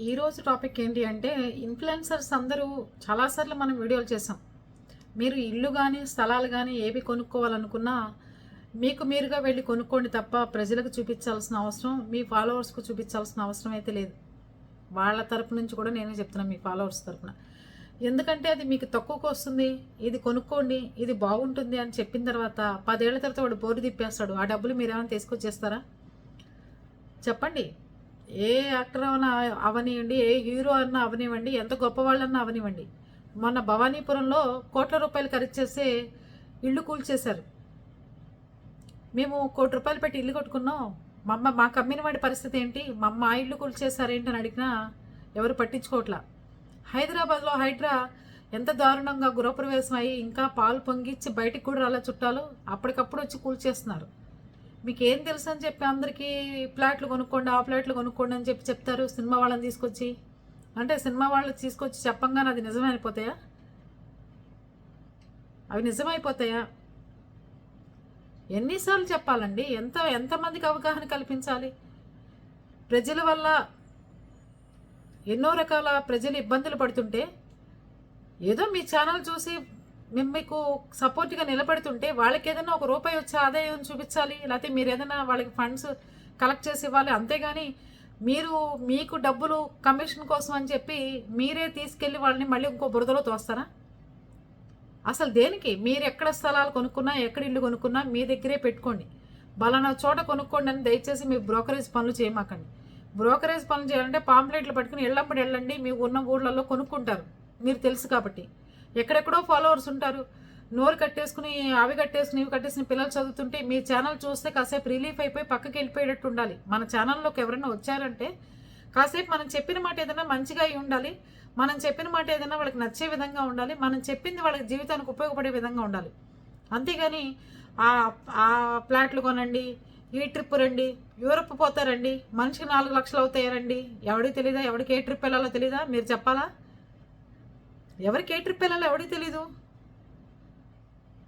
ఈరోజు టాపిక్ ఏంటి అంటే ఇన్ఫ్లుయెన్సర్స్ అందరూ చాలాసార్లు మనం వీడియోలు చేసాం మీరు ఇల్లు కానీ స్థలాలు కానీ ఏవి కొనుక్కోవాలనుకున్నా మీకు మీరుగా వెళ్ళి కొనుక్కోండి తప్ప ప్రజలకు చూపించాల్సిన అవసరం మీ ఫాలోవర్స్కు చూపించాల్సిన అవసరం అయితే లేదు. వాళ్ళ తరపు నుంచి కూడా నేనే చెప్తున్నాను మీ ఫాలోవర్స్ తరపున. ఎందుకంటే అది మీకు తక్కువకు వస్తుంది ఇది కొనుక్కోండి ఇది బాగుంటుంది అని చెప్పిన తర్వాత పదేళ్ళ తర్వాత వాడు బోరు తిప్పేస్తాడు. ఆ డబ్బులు మీరు ఏమైనా తీసుకొచ్చేస్తారా? చెప్పండి. ఏ యాక్టర్ అయినా అవనివ్వండి ఏ హీరో అన్నా అవనివ్వండి ఎంత గొప్పవాళ్ళన్నా అవనివ్వండి. మొన్న భవానీపురంలో కోట్ల రూపాయలు ఖరీదు చేసే ఇల్లు కూల్చేశారు. మేము కోటి రూపాయలు పెట్టి ఇల్లు కొట్టుకున్నాం. మా అమ్మ మా కమ్మిన వాడి పరిస్థితి ఏంటి? మా అమ్మ ఆ ఇల్లు కూల్చేశారు ఏంటని అడిగినా ఎవరు పట్టించుకోవట్లా. హైదరాబాద్లో హైడ్రా ఎంత దారుణంగా గృహప్రవేశం అయ్యి ఇంకా పాలు పొంగిచ్చి బయటికి కూడా రాలే చుట్టాలు? అప్పటికప్పుడు వచ్చి కూల్చేస్తున్నారు. మీకు ఏం తెలుసు అని చెప్పి అందరికీ ఫ్లాట్లు కొనుక్కోండి ఆ ఫ్లాట్లు కొనుక్కోండి అని చెప్పి చెప్తారు సినిమా వాళ్ళని తీసుకొచ్చి. అంటే సినిమా వాళ్ళు తీసుకొచ్చి చెప్పంగానే అది నిజమైపోతాయా? అవి నిజమైపోతాయా? ఎన్నిసార్లు చెప్పాలండి? ఎంత ఎంతమందికి అవగాహన కల్పించాలి? ప్రజల వల్ల ఎన్నో రకాల ప్రజలు ఇబ్బందులు పడుతుంటే ఏదో మీ ఛానల్ చూసి మేము మీకు సపోర్ట్గా నిలబడుతుంటే వాళ్ళకి ఏదైనా ఒక రూపాయి వచ్చే ఆదాయం చూపించాలి లేకపోతే మీరు ఏదైనా వాళ్ళకి ఫండ్స్ కలెక్ట్ చేసి ఇవ్వాలి. అంతేగాని మీరు మీకు డబ్బులు కమిషన్ కోసం అని చెప్పి మీరే తీసుకెళ్ళి వాళ్ళని మళ్ళీ ఇంకో బురదలో తోస్తారా? అసలు దేనికి? మీరు ఎక్కడ స్థలాలు కొనుక్కున్నా ఎక్కడ ఇల్లు కొనుక్కున్నా మీ దగ్గరే పెట్టుకోండి. బలానా చోట కొనుక్కోండి అని దయచేసి మీ బ్రోకరేజ్ పనులు చేయమాకండి. బ్రోకరేజ్ పనులు చేయాలంటే పాంప్లెట్లు పట్టుకుని వెళ్ళప్పుడు వెళ్ళండి మీ ఉన్న ఊళ్ళల్లో కొనుక్కుంటారు. మీరు తెలుసు కాబట్టి. ఎక్కడెక్కడో ఫాలోవర్స్ ఉంటారు. నోరు కట్టేసుకుని అవి కట్టేసుకుని ఇవి కట్టేసుకుని పిల్లలు చదువుతుంటే మీ ఛానల్ చూస్తే కాసేపు రిలీఫ్ అయిపోయి పక్కకి వెళ్ళిపోయేటట్టు ఉండాలి. మన ఛానల్లోకి ఎవరైనా వచ్చారంటే కాసేపు మనం చెప్పిన మాట ఏదైనా మంచిగా అయి ఉండాలి. మనం చెప్పిన మాట ఏదైనా వాళ్ళకి నచ్చే విధంగా ఉండాలి. మనం చెప్పింది వాళ్ళకి జీవితానికి ఉపయోగపడే విధంగా ఉండాలి. అంతేగాని ఆ ఫ్లాట్లు కొనండి ఈ ట్రిప్ రండి యూరప్ పోతారండి మనిషికి నాలుగు లక్షలు అవుతాయారండి ఎవడికి తెలీదా? ఎవడికి ఏ ట్రిప్ వెళ్ళాలో తెలీదా? మీరు చెప్పాలా? ఎవరికి ఏ ట్రిప్ వెళ్ళాలో ఎవడికి తెలీదు.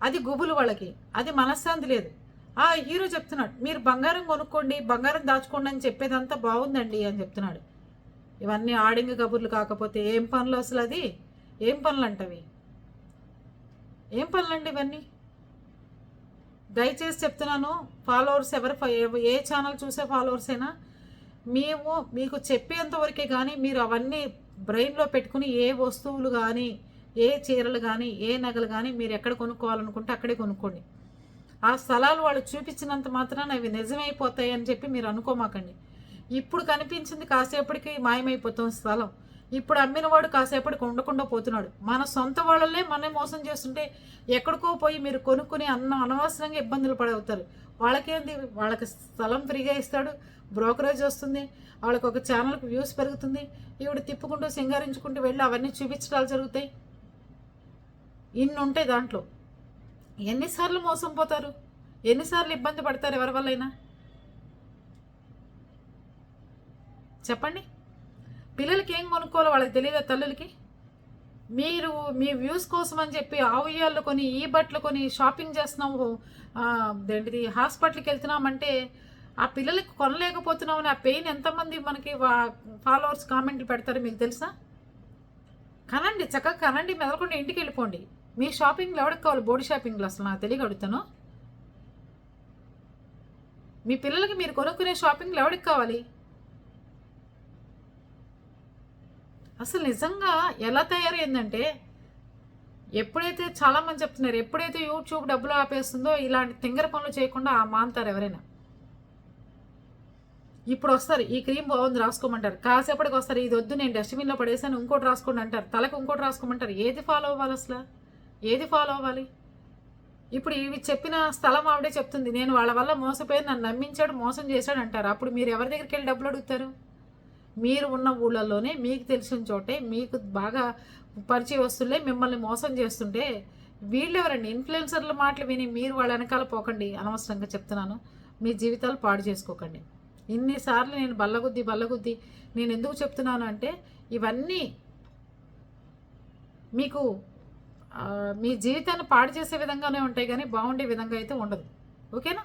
అది గుబులు వాళ్ళకి అది మనశ్శాంతి లేదు. ఆ హీరో చెప్తున్నాడు మీరు బంగారం కొనుక్కోండి బంగారం దాచుకోండి అని చెప్పేదంతా బాగుందండి అని చెప్తున్నాడు. ఇవన్నీ ఆడింగ కబుర్లు కాకపోతే ఏం పనులు అసలు అది? ఏం పనులు అంటవి ఏం పనులండి ఇవన్నీ? దయచేసి చెప్తున్నాను ఫాలోవర్స్ ఎవరు ఏ ఛానల్ చూసే ఫాలోవర్స్ అయినా మేము మీకు చెప్పేంత వరకే కానీ మీరు అవన్నీ బ్రెయిన్లో పెట్టుకుని ఏ వస్తువులు కానీ ఏ చీరలు కానీ ఏ నగలు కానీ మీరు ఎక్కడ కొనుక్కోవాలనుకుంటే అక్కడే కొనుక్కోండి. ఆ స్థలాలు వాళ్ళు చూపించినంత మాత్రాన అవి నిజమైపోతాయి అని చెప్పి మీరు అనుకోమాకండి. ఇప్పుడు కనిపించింది కాసేపటికి మాయమైపోతుంది స్థలం. ఇప్పుడు అమ్మిన వాడు కాసేపటికి ఉండకుండా పోతున్నాడు. మన సొంత వాళ్ళనే మనమే మోసం చేస్తుంటే ఎక్కడికో పోయి మీరు కొనుక్కుని అన్న అనవసరంగా ఇబ్బందులు పడవుతారు. వాళ్ళకేంది? వాళ్ళకి స్థలం ఫ్రీగా ఇస్తాడు బ్రోకరేజ్ వస్తుంది వాళ్ళకి ఒక ఛానల్కి వ్యూస్ పెరుగుతుంది ఈవిడ తిప్పుకుంటూ సింగారించుకుంటూ వెళ్ళి అవన్నీ చూపించడాలు జరుగుతాయి. ఇన్ని ఉంటాయి దాంట్లో. ఎన్నిసార్లు మోసం పోతారు? ఎన్నిసార్లు ఇబ్బంది పడతారు ఎవరి వల్లైనా? చెప్పండి. పిల్లలకి ఏం కొనుక్కోవాలో వాళ్ళకి తెలియదా తల్లులకి? మీరు మీ వ్యూస్ కోసం అని చెప్పి ఆ కొని ఈ బట్టలు కొని షాపింగ్ చేస్తున్నాము ఏంటిది హాస్పిటల్కి వెళ్తున్నామంటే ఆ పిల్లలకి కొనలేకపోతున్నామని ఆ పెయిన్ ఎంతమంది మనకి ఫాలోవర్స్ కామెంట్లు పెడతారు మీకు తెలుసా? కనండి చక్కగా కనండి మెదలకుండా ఇంటికి వెళ్ళిపోండి. మీ షాపింగ్లో ఎవరికి కావాలి? బోడీ షాపింగ్లో అసలు నాకు తెలియక అడుగుతాను. మీ పిల్లలకి మీరు కొనుక్కునే షాపింగ్లు ఎవరికి కావాలి? అసలు నిజంగా ఎలా తయారైందంటే ఎప్పుడైతే చాలామంది చెప్తున్నారు ఎప్పుడైతే యూట్యూబ్ డబ్బులు ఆపేస్తుందో ఇలాంటి తింగర పనులు చేయకుండా ఆ మాంతారు ఎవరైనా. ఇప్పుడు వస్తారు ఈ క్రీమ్ బాగుంది రాసుకోమంటారు. కాసేపటికి వస్తారు ఇది వద్దు నేను డస్ట్బిన్లో పడేసాను ఇంకోటి రాసుకోండి అంటారు. తలకు ఇంకోటి రాసుకోమంటారు. ఏది ఫాలో అవ్వాలి అసలు? ఏది ఫాలో అవ్వాలి? ఇప్పుడు ఇవి చెప్పిన స్థలం ఆవిడే చెప్తుంది నేను వాళ్ళ వల్ల మోసపోయి నన్ను నమ్మించాడు మోసం చేశాడు అంటారు. అప్పుడు మీరు ఎవరి దగ్గరికి వెళ్ళి డబ్బులు అడుగుతారు? మీరు ఉన్న ఊళ్ళల్లోనే మీకు తెలిసిన చోటే మీకు బాగా పరిచయ వస్తువులే మిమ్మల్ని మోసం చేస్తుంటే వీళ్ళు ఎవరండి ఇన్ఫ్లుయెన్సర్ల మాటలు విని మీరు వాళ్ళ వెనకాల పోకండి. అనవసరంగా చెప్తున్నాను. మీ జీవితాలు పాడు చేసుకోకండి. ఇన్నిసార్లు నేను బల్లగుద్ది బల్లగుద్ది నేను ఎందుకు చెప్తున్నాను అంటే ఇవన్నీ మీకు మీ జీవితాన్ని పాడు చేసే విధంగానే ఉంటాయి కానీ బాగుండే విధంగా అయితే ఉండదు. ఓకేనా?